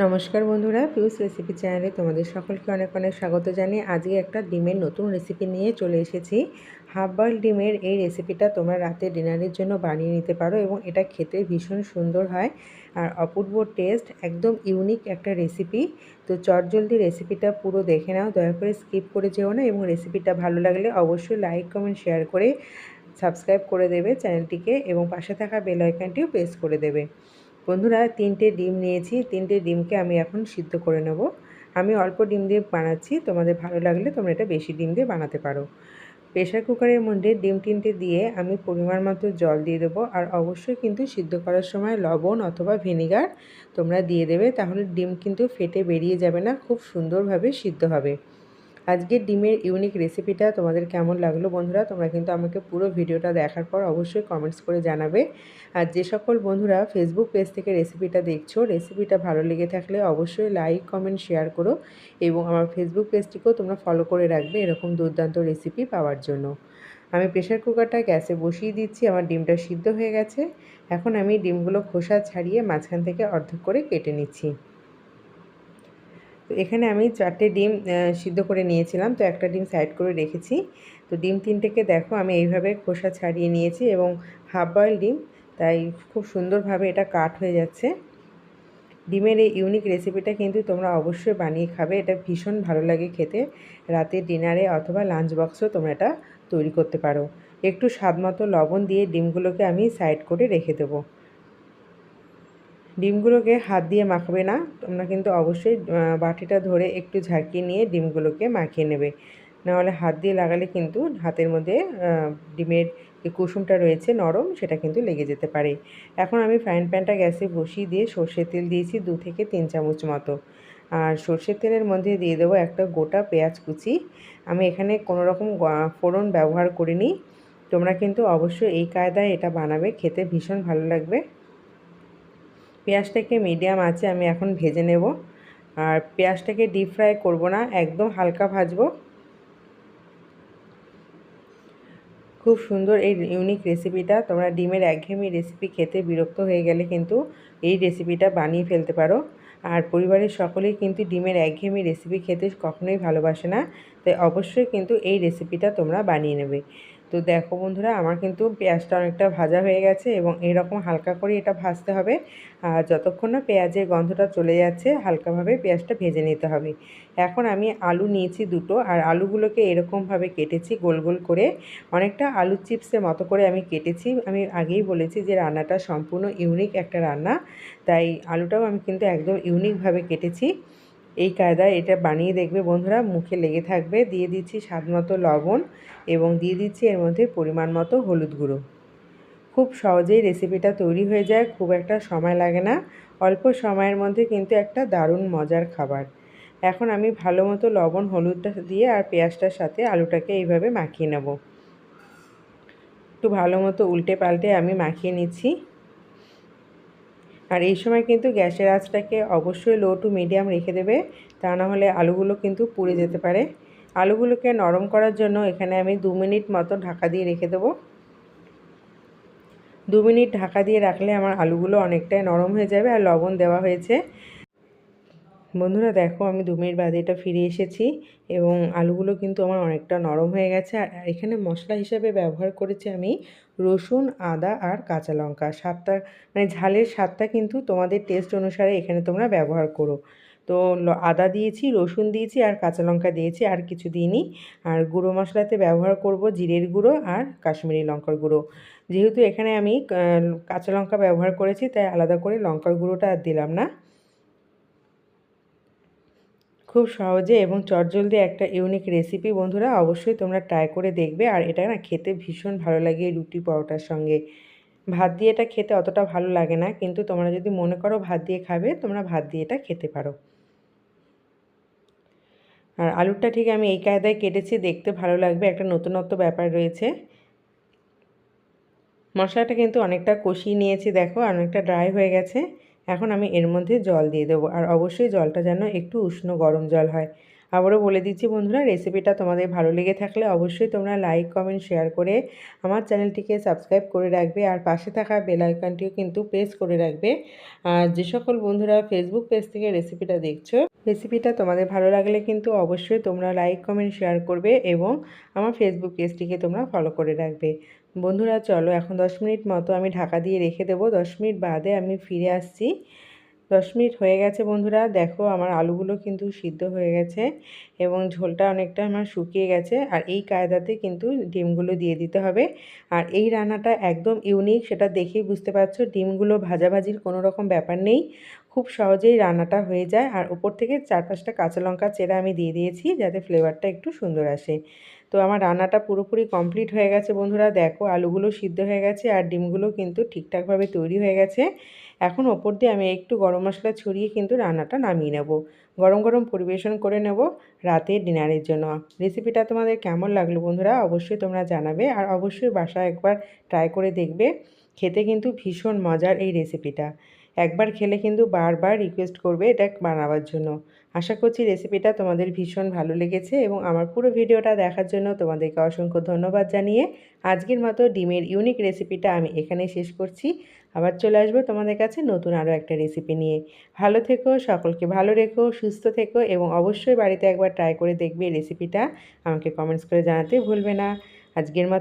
নমস্কার বন্ধুরা পিউস রেসিপি চ্যানেলে তোমাদের সকলকে অনেক অনেক স্বাগত জানিয়ে আজকে একটা ডিমের নতুন রেসিপি নিয়ে চলে এসেছি। হাফ বয়েল ডিমের এই রেসিপিটা তোমরা রাতে ডিনারের জন্য বানিয়ে নিতে পারো এবং এটা খেতে ভীষণ সুন্দর হয় আর অপূর্ব টেস্ট একদম ইউনিক একটা রেসিপি তো চটজলদি রেসিপিটা পুরো দেখে নাও, দয়া করে স্কিপ করে যেও না এবং রেসিপিটা ভালো লাগলে অবশ্যই লাইক কমেন্ট শেয়ার করে সাবস্ক্রাইব করে দেবে চ্যানেলটিকে এবং পাশে থাকা বেল আইকনটিও প্রেস করে দেবে। বন্ধুরা, তিনটে ডিম নিয়েছি। তিনটে ডিমকে আমি এখন সিদ্ধ করে নেব। আমি অল্প ডিম দিয়ে বানাচ্ছি। তোমাদের ভালো লাগলে তোমরা এটা বেশি ডিম দিয়ে বানাতে পারো। প্রেশার কুকারের মধ্যে ডিম তিনটে দিয়ে আমি পরিমাণ মতো জল দিয়ে দেবো। আর অবশ্যই কিন্তু সিদ্ধ করার সময় লবণ অথবা ভিনিগার তোমরা দিয়ে দেবে। তাহলে ডিম কিন্তু ফেটে বেরিয়ে যাবে না, খুব সুন্দরভাবে সিদ্ধ হবে। আজকের ডিমের ইউনিক রেসিপিটা তোমাদের কেমন লাগল বন্ধুরা? তোমরা কিন্তু আমাকে পুরো ভিডিওটা দেখার পর অবশ্যই কমেন্টস করে জানাবে। আর যে সকল বন্ধুরা ফেসবুক পেজ থেকে রেসিপিটা দেখছ রেসিপিটা ভালো লেগে থাকলে অবশ্যই লাইক কমেন্ট শেয়ার করো এবং আমার ফেসবুক পেজটিকেও তোমরা ফলো করে রাখবে এরকম দুর্দান্ত রেসিপি পাওয়ার জন্য। আমি প্রেশার কুকারটা গ্যাসে বসিয়ে দিচ্ছি, আমার ডিমটা সিদ্ধ হয়ে গেছে। এখন আমি ডিমগুলো খোসা ছাড়িয়ে মাঝখান থেকে অর্ধেক করে কেটে নিচ্ছি। তো এখানে আমি চারটে ডিম সিদ্ধ করে নিয়েছিলাম। তো একটা ডিম সাইড করে রেখেছি। তো ডিম তিনটেকে দেখো, আমি এইভাবে খোসা ছাড়িয়ে নিয়েছি এবং হাফ বয়েল ডিম। তাই খুব সুন্দরভাবে এটা কাট হয়ে যাচ্ছে। ডিমের এই ইউনিক রেসিপিটা কিন্তু তোমরা অবশ্যই বানিয়ে খাবে। এটা ভীষণ ভালো লাগে খেতে। রাতে ডিনারে অথবা লাঞ্চ বক্সেও তোমরা এটা তৈরি করতে পারো। একটু স্বাদ মতো লবণ দিয়ে ডিমগুলোকে আমি সাইড করে রেখে দেবো। ডিমগুলোকে হাত দিয়ে মাখবে না। তোমরা কিন্তু অবশ্যই বাটিটা ধরে একটু ঝাঁকিয়ে নিয়ে ডিমগুলোকে মাখিয়ে নেবে। নাহলে হাত দিয়ে লাগালে কিন্তু হাতের মধ্যে ডিমের যে কুসুমটা রয়েছে নরম, সেটা কিন্তু লেগে যেতে পারে। এখন আমি ফ্রাইং প্যানটা গ্যাসে বসিয়ে দিয়ে সর্ষের তেল দিয়েছি দু থেকে তিন চামচ মতো। আর সর্ষের তেলের মধ্যে দিয়ে দেবো একটা গোটা পেঁয়াজ কুচি। আমি এখানে কোনো রকম ফোড়ন ব্যবহার করিনি। তোমরা কিন্তু অবশ্যই এই কায়দায় এটা বানাবে, খেতে ভীষণ ভালো লাগবে। পেঁয়াজটাকে মিডিয়াম আছে আমি এখন ভেজে নেব। আর পেঁয়াজটাকে ডিপ ফ্রাই করব না, একদম হালকা ভাজবো। খুব সুন্দর এই ইউনিক রেসিপিটা তোমরা ডিমের একঘেয়েমি রেসিপি খেতে বিরক্ত হয়ে গেলে কিন্তু এই রেসিপিটা বানিয়ে ফেলতে পারো। আর পরিবারের সকলেই কিন্তু ডিমের একঘেয়েমি রেসিপি খেতে কখনোই ভালোবাসে না, তাই অবশ্যই কিন্তু এই রেসিপিটা তোমরা বানিয়ে নেবে। তো দেখো বন্ধুরা, আমার কিন্তু পেঁয়াজটা অনেকটা ভাজা হয়ে গেছে এবং এরকম হালকা করে এটা ভাজতে হবে। আর যতক্ষণ না পেঁয়াজের গন্ধটা চলে যাচ্ছে, হালকাভাবে পেঁয়াজটা ভেজে নিতে হবে। এখন আমি আলু নিয়েছি দুটো, আর আলুগুলোকে এরকমভাবে কেটেছি গোল গোল করে। অনেকটা আলু চিপসের মতো করে আমি কেটেছি। আমি আগেই বলেছি যে রান্নাটা সম্পূর্ণ ইউনিক একটা রান্না, তাই আলুটাও আমি কিন্তু একদম ইউনিকভাবে কেটেছি। এই কায়দায় এটা বানিয়ে দেখবে বন্ধুরা, মুখে লেগে থাকবে। দিয়ে দিচ্ছি স্বাদ মতো লবণ এবং দিয়ে দিচ্ছি এর মধ্যে পরিমাণ মতো হলুদ গুঁড়ো। খুব সহজেই রেসিপিটা তৈরি হয়ে যায়, খুব একটা সময় লাগে না। অল্প সময়ের মধ্যে কিন্তু একটা দারুণ মজার খাবার। এখন আমি ভালো মতো লবণ, হলুদটা দিয়ে আর পেঁয়াজটার সাথে আলুটাকে এইভাবে মাখিয়ে নেব। একটু ভালো মতো উল্টে পাল্টে আমি মাখিয়ে নিচ্ছি। আর এই সময় কিন্তু গ্যাসের আঁচটাকে অবশ্যই লো টু মিডিয়াম রেখে দেবে, তা না হলে আলুগুলো কিন্তু পুড়ে যেতে পারে। আলুগুলোকে নরম করার জন্য এখানে আমি দু মিনিট মতো ঢাকা দিয়ে রেখে দেবো। দু মিনিট ঢাকা দিয়ে রাখলে আমার আলুগুলো অনেকটাই নরম হয়ে যাবে আর লবণ দেওয়া হয়েছে। বন্ধুরা দেখো আমি দু মিনিট বাদে এটা ফিরে এসেছি এবং আলুগুলো কিন্তু আমার অনেকটা নরম হয়ে গেছে। আর এখানে মশলা হিসাবে ব্যবহার করেছি আমি রসুন, আদা আর কাঁচা লঙ্কা। স্বাদটা মানে ঝালের স্বাদটা কিন্তু তোমাদের টেস্ট অনুসারে এখানে তোমরা ব্যবহার করো। তো আদা দিয়েছি, রসুন দিয়েছি আর কাঁচা লঙ্কা দিয়েছি আর কিছু দিইনি। আর গুঁড়ো মশলাতে ব্যবহার করব জিরের গুঁড়ো আর কাশ্মীরি লঙ্কার গুঁড়ো। যেহেতু এখানে আমি কাঁচা লঙ্কা ব্যবহার করেছি তাই আলাদা করে লঙ্কার গুঁড়োটা আর দিলাম না। খুব সহজে এবং চটজলদি একটা ইউনিক রেসিপি বন্ধুরা অবশ্যই তোমরা ট্রাই করে দেখবে। আর এটা না খেতে ভীষণ ভালো লাগে রুটি পরোটার সঙ্গে। ভাত দিয়ে এটা খেতে অতটা ভালো লাগে না, কিন্তু তোমরা যদি মনে করো ভাত দিয়ে খাবে, তোমরা ভাত দিয়ে এটা খেতে পারো। আর আলুটা ঠিক আমি এই কায়দায় কেটেছি, দেখতে ভালো লাগবে, একটা নতুনত্ব ব্যাপার রয়েছে। মশলাটা কিন্তু অনেকটা কষিয়ে নিয়েছি, দেখো, অনেকটা ড্রাই হয়ে গেছে। এখন আমি এর মধ্যে জল দিয়ে দেবো। আর অবশ্যই জলটা যেন একটু উষ্ণ গরম জল হয়। আবারও বলে দিচ্ছি বন্ধুরা রেসিপিটা তোমাদের ভালো লেগে থাকলে অবশ্যই তোমরা লাইক কমেন্ট শেয়ার করে আমার চ্যানেলটিকে সাবস্ক্রাইব করে রাখবে। আর পাশে থাকা বেল আইকনটিও কিন্তু প্রেস করে রাখবে। আর যে সকল বন্ধুরা ফেসবুক পেজ থেকে রেসিপিটা দেখছ রেসিপিটা তোমাদের ভালো লাগলে কিন্তু অবশ্যই তোমরা লাইক কমেন্ট শেয়ার করবে এবং আমার ফেসবুক পেজটিকে তোমরা ফলো করে রাখবে। বন্ধুরা, চলো এখন দশ মিনিট মতো আমি ঢাকা দিয়ে রেখে দেবো। দশ মিনিট বাদে আমি ফিরে আসছি। দশ মিনিট হয়ে গেছে বন্ধুরা। দেখো আমার আলুগুলো কিন্তু সিদ্ধ হয়ে গেছে এবং ঝোলটা অনেকটা আমার শুকিয়ে গেছে আর এই কায়দাতে কিন্তু ডিমগুলো দিয়ে দিতে হবে। আর এই রান্নাটা একদম ইউনিক, সেটা দেখেই বুঝতে পারছ, ডিমগুলো ভাজাভাজির কোনো রকম ব্যাপার নেই। খুব সহজেই রান্নাটা হয়ে যায় আর উপর থেকে চার পাঁচটা কাঁচা লঙ্কা, চেরা আমি দিয়ে দিয়েছি যাতে ফ্লেভারটা একটু সুন্দর আসে। তো আমার রান্নাটা পুরোপুরি কমপ্লিট হয়ে গেছে বন্ধুরা। দেখো আলুগুলো সিদ্ধ হয়ে গেছে আর ডিমগুলো কিন্তু ঠিকঠাকভাবে তৈরি হয়ে গেছে। এখন ওপর দিয়ে আমি একটু গরম মশলা ছড়িয়ে কিন্তু রান্নাটা নামিয়ে নেব। গরম গরম পরিবেশন করে নেব রাতে ডিনারের জন্য। রেসিপিটা তোমাদের কেমন লাগল বন্ধুরা অবশ্যই তোমরা জানাবে আর অবশ্যই বাসায় একবার ট্রাই করে দেখবে। খেতে কিন্তু ভীষণ মজার এই রেসিপিটা। একবার খেলে কিন্তু বারবার রিকোয়েস্ট করবে এটা বানাবার জন্য। আশা করছি রেসিপিটা তোমাদের ভীষণ ভালো লেগেছে এবং আমার পুরো ভিডিওটা দেখার জন্য তোমাদেরকে অসংখ্য ধন্যবাদ জানিয়ে আজকের মতো ডিমের ইউনিক রেসিপিটা আমি এখানে শেষ করছি। আবার চলে আসব তোমাদের কাছে নতুন আরও একটা রেসিপি নিয়ে। ভালো থেকো, সকলকে ভালো রেখো, সুস্থ থেকো এবং অবশ্যই বাড়িতে একবার ট্রাই করে দেখবে রেসিপিটা আমাকে কমেন্টস করে জানাতে ভুলবে না। আজকের মতো